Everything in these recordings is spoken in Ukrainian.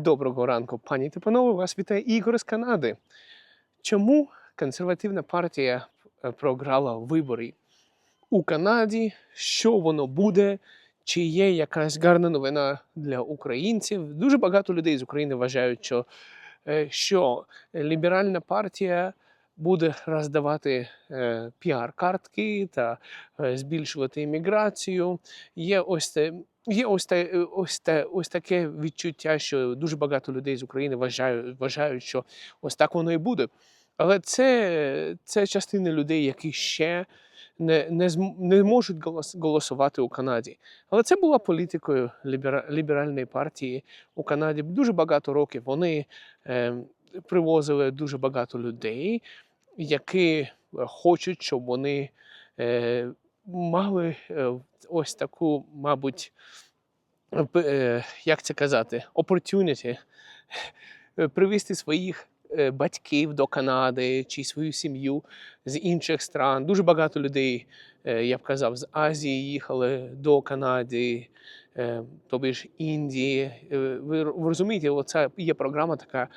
Доброго ранку, пані та панове. Вас вітає Ігор з Канади. Чому консервативна партія е, програла вибори у Канаді? Що воно буде? Чи є якась гарна новина для українців? Дуже багато людей з України вважають, що, е, що ліберальна партія буде роздавати е, піар-картки та е, збільшувати імміграцію. Є ось це. Є ось те, е, ось те, ось таке відчуття, що дуже багато людей з України вважають, вважають, що ось так воно і буде. Але це, це частина людей, які ще не, не, не можуть голос, голосувати у Канаді. Але це була політикою лібера, ліберальної партії у Канаді дуже багато років. Вони е, привозили дуже багато людей, які е, хочуть, щоб вони е, мали е, ось таку, мабуть, як це казати, opportunity привезти своїх батьків до Канади чи свою сім'ю з інших стран. Дуже багато людей, я б казав, з Азії їхали до Канади, тобі ж Індії. Ви розумієте, оця є програма така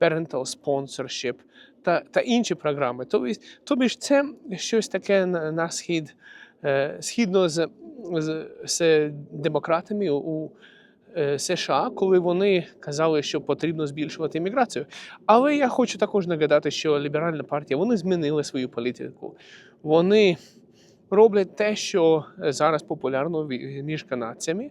Parental Sponsorship та, та інші програми. Тобі, тобі ж це щось таке на, на схід, е, східно з, з, з демократами у е, США, коли вони казали, що потрібно збільшувати імміграцію. Але я хочу також нагадати, що ліберальна партія вони змінили свою політику. Вони роблять те, що зараз популярно між канадцями.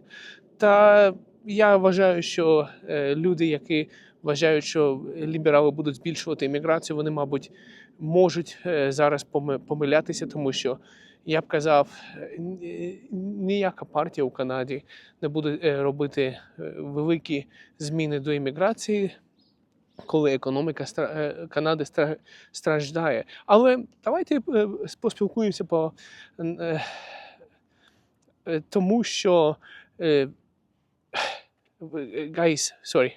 Та я вважаю, що е, люди, які вважають, що ліберали будуть збільшувати імміграцію, вони, мабуть, можуть е, зараз поми- помилятися, тому що я б казав, ніяка партія у Канаді не буде е, робити е, великі зміни до імміграції, коли економіка Канади страждає. Але давайте поспілкуємося по тому, що guys, sorry.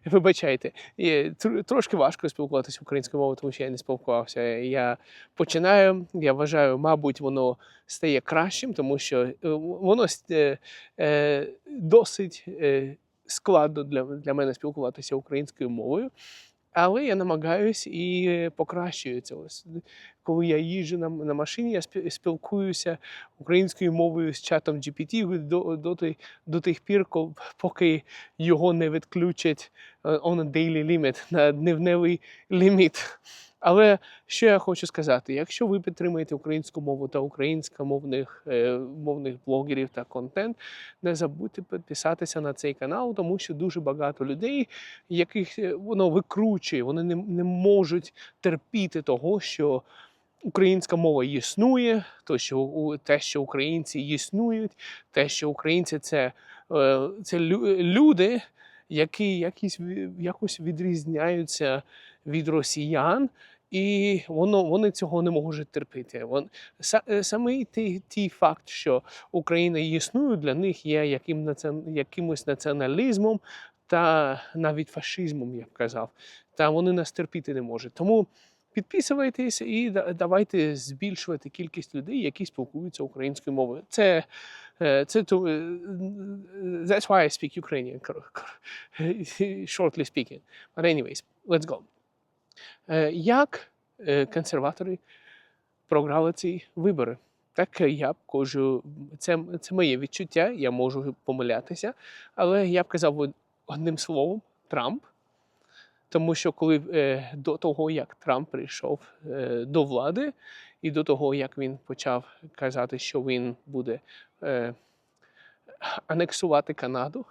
Вибачайте, трошки важко спілкуватися українською мовою, тому що я не спілкувався. Я починаю, я вважаю, мабуть, воно стає кращим, тому що е, воно е, е, досить складно для мене спілкуватися українською мовою. Але я намагаюсь і покращую це. Коли я їжджу на, на машині, я спілкуюся українською мовою з чатом GPT до, до, до тих пір, поки його не відключать е, on a daily limit, на дневневий ліміт. Але що я хочу сказати: якщо ви підтримуєте українську мову та українськомовних е, мовних блогерів та контент, не забудьте підписатися на цей канал, тому що дуже багато людей, яких е, воно викручує, вони не, не можуть терпіти того, що українська мова існує, то що те, що українці існують, те, що українці це, е, це люди, які якісь, якось відрізняються від росіян. І воно вони цього не можуть терпіти. Вон е, саме ті, ті факт, що Україна існує, для них є яким якимось націоналізмом та навіть фашизмом, я б казав. Та вони нас терпіти не можуть. Тому підписуйтесь і давайте збільшувати кількість людей, які спілкуються українською мовою. Це е, це е, that's why I speak Ukrainian, shortly speaking. But anyways, let's go. Е, Як консерватори програли ці вибори? Так я б кажу, це, це моє відчуття, я можу помилятися, але я б казав одним словом Трамп. Тому що коли е, до того, як Трамп прийшов е, до влади, і до того, як він почав казати, що він буде е, анексувати Канаду,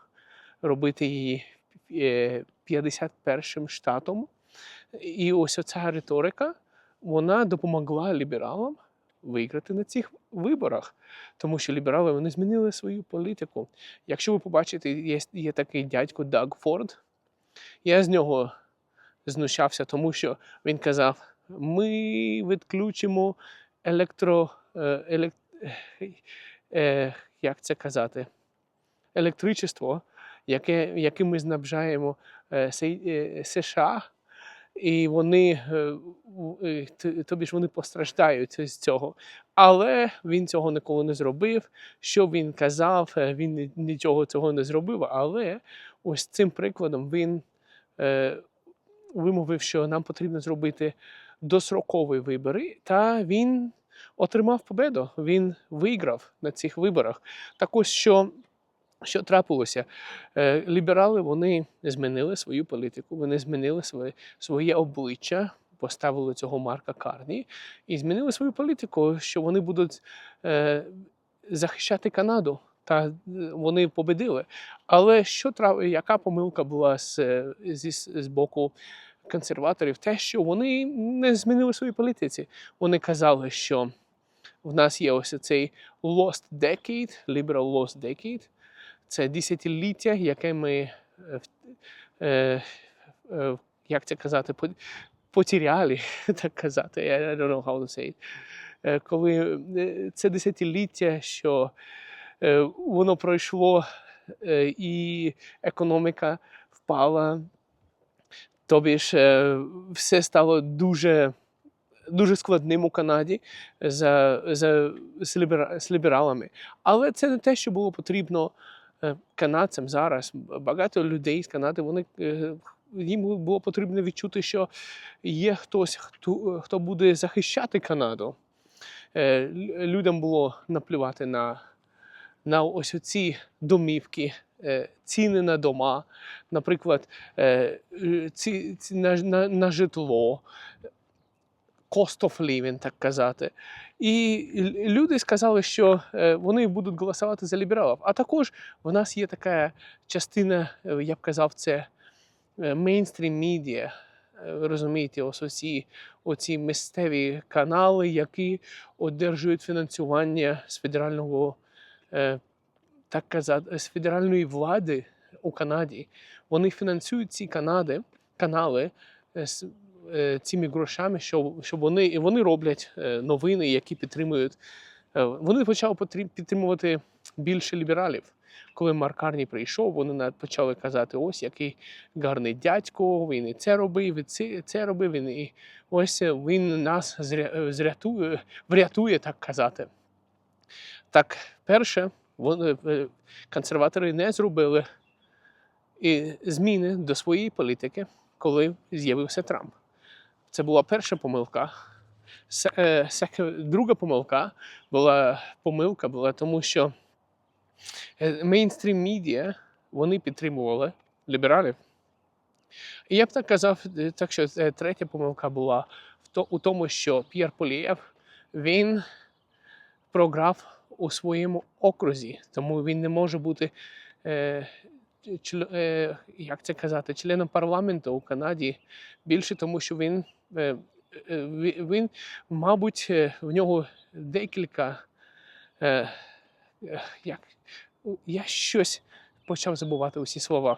робити її е, 51-м штатом, і ось оця риторика вона допомогла лібералам виграти на цих виборах, тому що ліберали вони змінили свою політику. Якщо ви побачите, є, є такий дядько Даг Форд, я з нього знущався, тому що він казав: ми відключимо електро. е, елек, е, як це казати? Електричество, яке, яким ми знабжаємо е, е, США, і вони тобі ж вони постраждають з цього. Але він цього ніколи не зробив. Що він казав, він нічого цього не зробив. Але ось цим прикладом він вимовив, що нам потрібно зробити дострокові вибори, та він отримав победу. Він виграв на цих виборах. Так ось що. Що трапилося? Е, ліберали вони змінили свою політику, вони змінили своє, своє обличчя, поставили цього Марка Карні і змінили свою політику, що вони будуть е, захищати Канаду. Та е, вони победили. Але що яка помилка була з, е, зі, з боку консерваторів? Те, що вони не змінили свою політиці. Вони казали, що в нас є ось цей lost decade, liberal lost decade. Це десятиліття, яке ми, е, е, е, як це казати, по- потеряли, так казати. I don't know how to say it. Коли це десятиліття, що воно пройшло е, і економіка впала, тобі ж е, все стало дуже. Дуже складним у Канаді за, за, з, лібера, з лібералами. Але це не те, що було потрібно е, канадцям зараз. Багато людей з Канади вони е, їм було потрібно відчути, що є хтось, хто, хто буде захищати Канаду. Е, Людям було наплювати на, на ось оці домівки, е, ціни на дома, наприклад, е, е, ці, ці, на, на, на житло. Cost of living, так казати. І люди сказали, що вони будуть голосувати за лібералів. А також в нас є така частина, я б казав, це мейнстрім медіа. Розумієте, ось оці, оці місцеві канали, які одержують фінансування з федерального, так казати, з федеральної влади у Канаді. Вони фінансують ці канади, канали е, з е, цими грошами, що, що вони, і вони роблять е, новини, які підтримують. е, Вони почали підтримувати більше лібералів. Коли Марк Карні прийшов, вони навіть почали казати: ось який гарний дядько, він і це робив, і це, це робив. Він і ось е, він нас зрятує, врятує, так казати. Так, перше, вони, е, консерватори не зробили і зміни до своєї політики, коли з'явився Трамп. Це була перша помилка. Е, Друга помилка була помилка була тому, що е, мейнстрім медіа вони підтримували лібералів. І я б так казав, е, так що е, третя помилка була в у тому, що П'єр Полієв він програв у своєму окрузі, тому він не може бути, е, е, як це казати, членом парламенту у Канаді більше, тому що він, е, е, він мабуть, е, в нього декілька. Е, е, як, я щось почав забувати усі слова.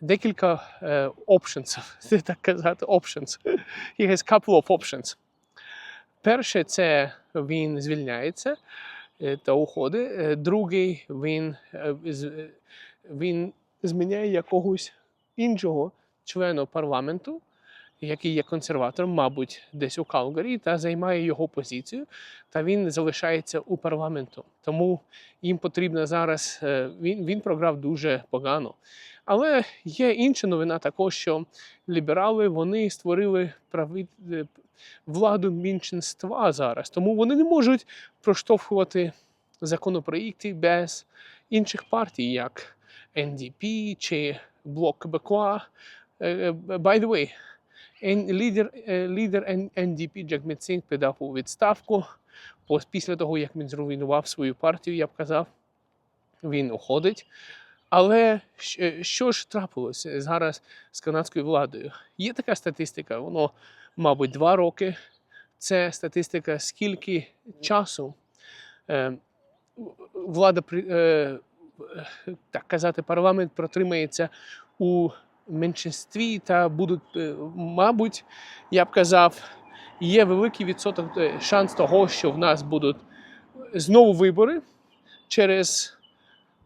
Декілька е, options, так казати, options. He has couple of options. Перше, це він звільняється е, та уходить. Е, Другий, він, е, він зміняє якогось іншого члена парламенту, який є консерватором, мабуть, десь у Калгарі, та займає його позицію, та він залишається у парламенту. Тому їм потрібно зараз. Він, він програв дуже погано. Але є інша новина також, що ліберали вони створили прави, е, владу меншинства зараз, тому вони не можуть проштовхувати законопроєкти без інших партій, як NDP чи Блок Кебекуа. Е, е, By the way, лідер, е, лідер Н- NDP Джек Міцинг подав у відставку. Після того, як він зруйнував свою партію, я б казав, він уходить. Але що ж трапилося зараз з канадською владою? Є така статистика, воно, мабуть, два роки. Це статистика, скільки часу е, влада, е, так казати, парламент протримається у меншинстві та будуть, е, мабуть, я б казав, є великий відсоток е, шанс того, що в нас будуть знову вибори через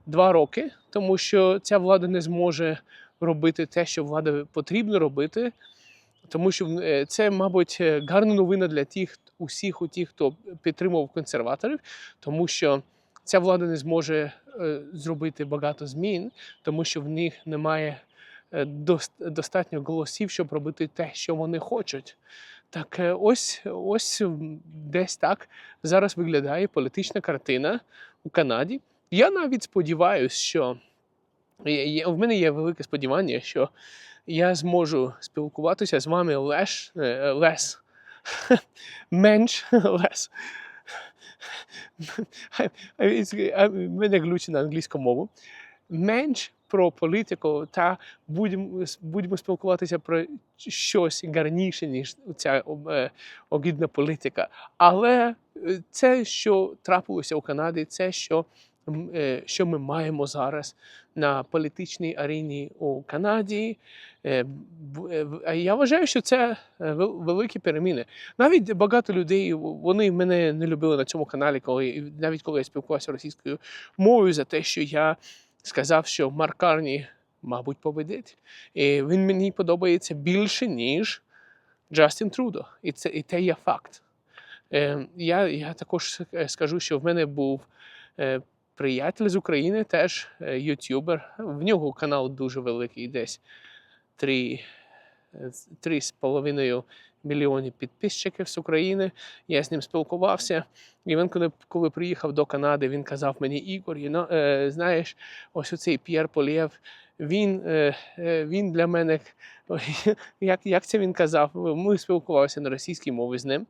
два роки, тому що ця влада не зможе робити те, що влада потрібно робити. Тому що е, це, мабуть, е, гарна новина для тих, усіх у тих, хто підтримував консерваторів, тому що ця влада не зможе е, зробити багато змін, тому що в них немає достатньо голосів, щоб робити те, що вони хочуть. Так ось, ось десь так зараз виглядає політична картина у Канаді. Я навіть сподіваюся, що в мене є велике сподівання, що я зможу спілкуватися з вами леш, е, лес, менш лес. Мене глючить на англійську мову. Менш про політику та будемо, будемо спілкуватися про щось гарніше, ніж ця е, огідна політика. Але е, це, що трапилося у Канаді, це що, що ми маємо зараз на політичній арені у Канаді. Е, е, Я вважаю, що це е, великі переміни. Навіть багато людей вони мене не любили на цьому каналі, коли навіть коли я спілкувався російською мовою за те, що я сказав, що Марк Карні, мабуть, победить. І він мені подобається більше, ніж Джастін Трудо. І це і те є факт. Я, я також скажу, що в мене був приятель з України, теж е, ютубер. В нього канал дуже великий, десь три, е, мільйонів підписчиків з України. Я з ним спілкувався. І він, коли, коли приїхав до Канади, він казав мені: Ігор, you know, е, знаєш, ось оцей П'єр Полєв, він, він для мене, як, як це він казав? Ми спілкувалися на російській мові з ним.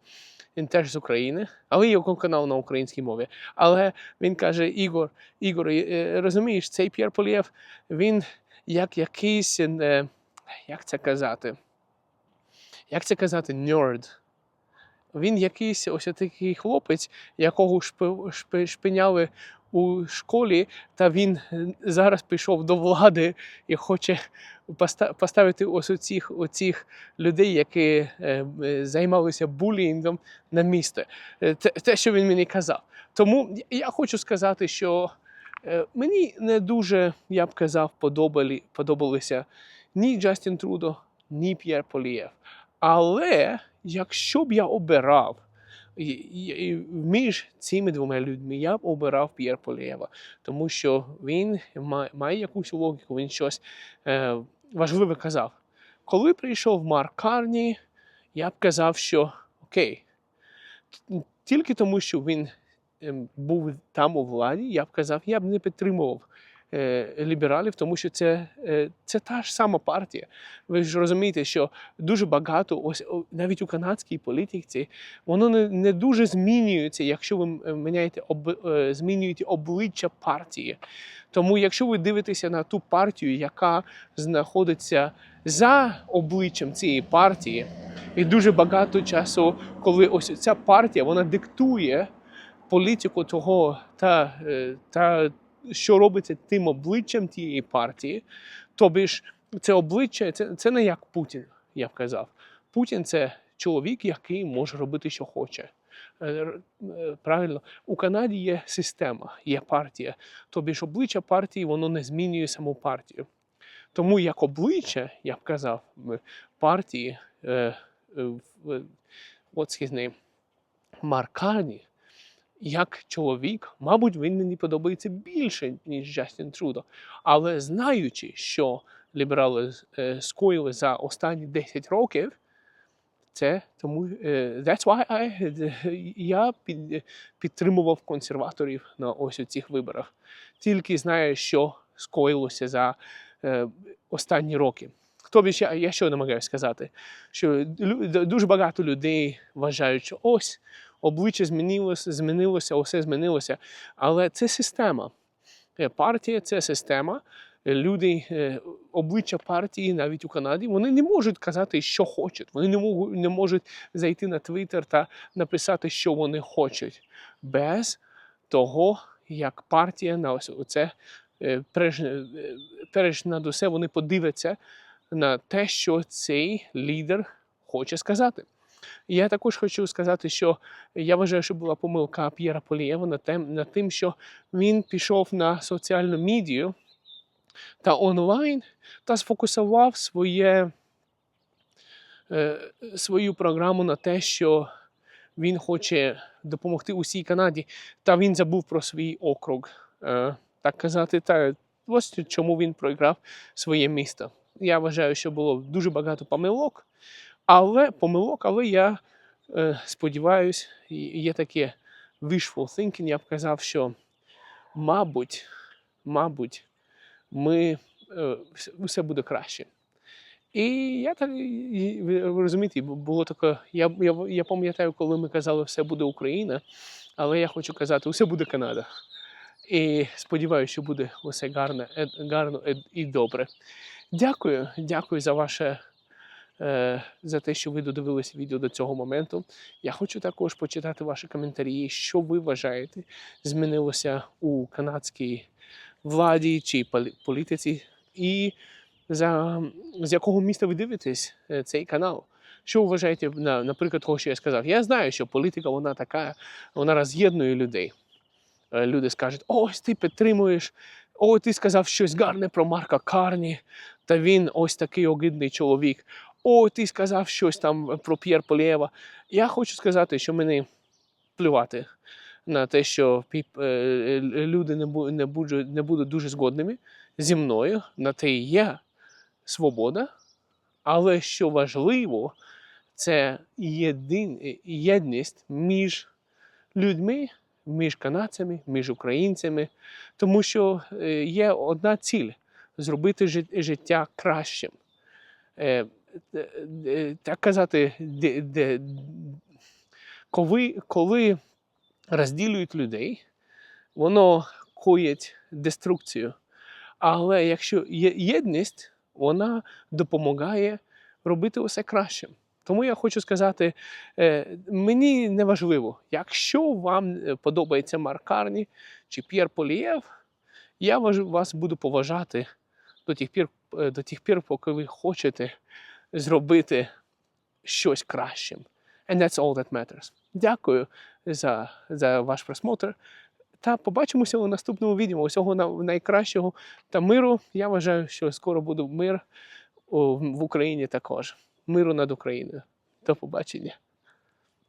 Він теж з України, але його канал на українській мові. Але він каже: Ігор, Ігор, е, розумієш, цей П'єр Полієв, він як якийсь, е, як це казати? Як це казати, нерд. Він якийсь ось такий хлопець, якого шпи, шпи, шпиняли у школі, та він е, зараз пішов до влади і хоче поставити ось оцих, оцих людей, які е, е, займалися булінгом на місце. Те, що він мені казав. Тому я хочу сказати, що мені не дуже, я б казав, подобали, подобалися ні Джастін Трудо, ні П'єр Полієв. Але якщо б я обирав і- і- між цими двома людьми, я б обирав П'єр Полієва, тому що він має, має якусь логіку, він щось е, важливе казав. Коли прийшов Марк Карні, я б казав, що окей, тільки тому, що він ем, був там у владі, я б казав, я б не підтримував лібералів, тому що це, е, це та ж сама партія. Ви ж розумієте, що дуже багато, ось навіть у канадській політиці, воно не, не дуже змінюється, якщо ви е, міняєте об, е, змінюєте обличчя партії. Тому, якщо ви дивитеся на ту партію, яка знаходиться за обличчям цієї партії, і дуже багато часу, коли ось ця партія вона диктує політику того, та, е, та що робиться тим обличчям тієї партії, тобі ж це обличчя, це, це не як Путін, я б казав. Путін це чоловік, який може робити, що хоче. Е, е, Правильно, у Канаді є система, є партія. Тобі ж обличчя партії воно не змінює саму партію. Тому як обличчя, я б казав, партії, е, е, what's his name, Маркані, як чоловік, мабуть, він мені подобається більше, ніж Джастін Трудо. Але знаючи, що ліберали е, скоїли за останні 10 років, це тому е, that's why I, я під, підтримував консерваторів на ось у цих виборах. Тільки знаю, що скоїлося за е, останні роки. Тобі ще я що намагаюся сказати, що дуже багато людей вважають, що ось обличчя змінилося, змінилося, усе змінилося. Але це система. Е, Партія це система. Е, Люди, е, обличчя партії, навіть у Канаді, вони не можуть казати, що хочуть. Вони не можуть, не можуть зайти на Твіттер та написати, що вони хочуть, без того, як партія на ось це перш, е, перш над усе вони подивляться на те, що цей лідер хоче сказати. Я також хочу сказати, що я вважаю, що була помилка П'єра Полієва над тим, над тим, що він пішов на соціальну медію та онлайн та сфокусував своє, е, свою програму на те, що він хоче допомогти усій Канаді, та він забув про свій округ. Е, так казати, та ось чому він програв своє місто. Я вважаю, що було дуже багато помилок, але помилок, але я е, сподіваюся, є таке wishful thinking, я б казав, що мабуть, мабуть, ми е, все буде краще. І я так ви розумієте, було таке. Я, я, я пам'ятаю, коли ми казали, все буде Україна, але я хочу казати, все буде Канада. І сподіваюся, що буде усе гарно, е, гарно е, і добре. Дякую, дякую за ваше. Е, За те, що ви додивилися відео до цього моменту. Я хочу також почитати ваші коментарі, що ви вважаєте, змінилося у канадській владі чи політиці, і за, з якого міста ви дивитесь е, цей канал. Що вважаєте, наприклад, того, що я сказав? Я знаю, що політика вона така, вона роз'єднує людей. Е, Люди скажуть: ось ти підтримуєш, о, ти сказав щось гарне про Марка Карні, та він ось такий огидний чоловік. О, ти сказав щось там про П'єр Полєва. Я хочу сказати, що мені плювати на те, що е, е, люди не, будуть, не будуть дуже згодними зі мною, на те і є свобода. Але що важливо, це єдин, єдність між людьми, між канадцями, між українцями, тому що е, є одна ціль зробити життя кращим. Е, е, е, Так казати, де, де, коли, коли розділюють людей, воно коїть деструкцію. Але якщо є єдність, вона допомагає робити усе краще. Тому я хочу сказати, мені не важливо, якщо вам подобається Марк Карні чи П'єр Полієв, я вас буду поважати до тих пір, до тих пір, поки ви хочете зробити щось кращим. And that's all that matters. Дякую за, за ваш просмотр. Та побачимося у наступному відео. Усього на- найкращого та миру. Я вважаю, що скоро буде мир в Україні також. Миру над Україною. До побачення.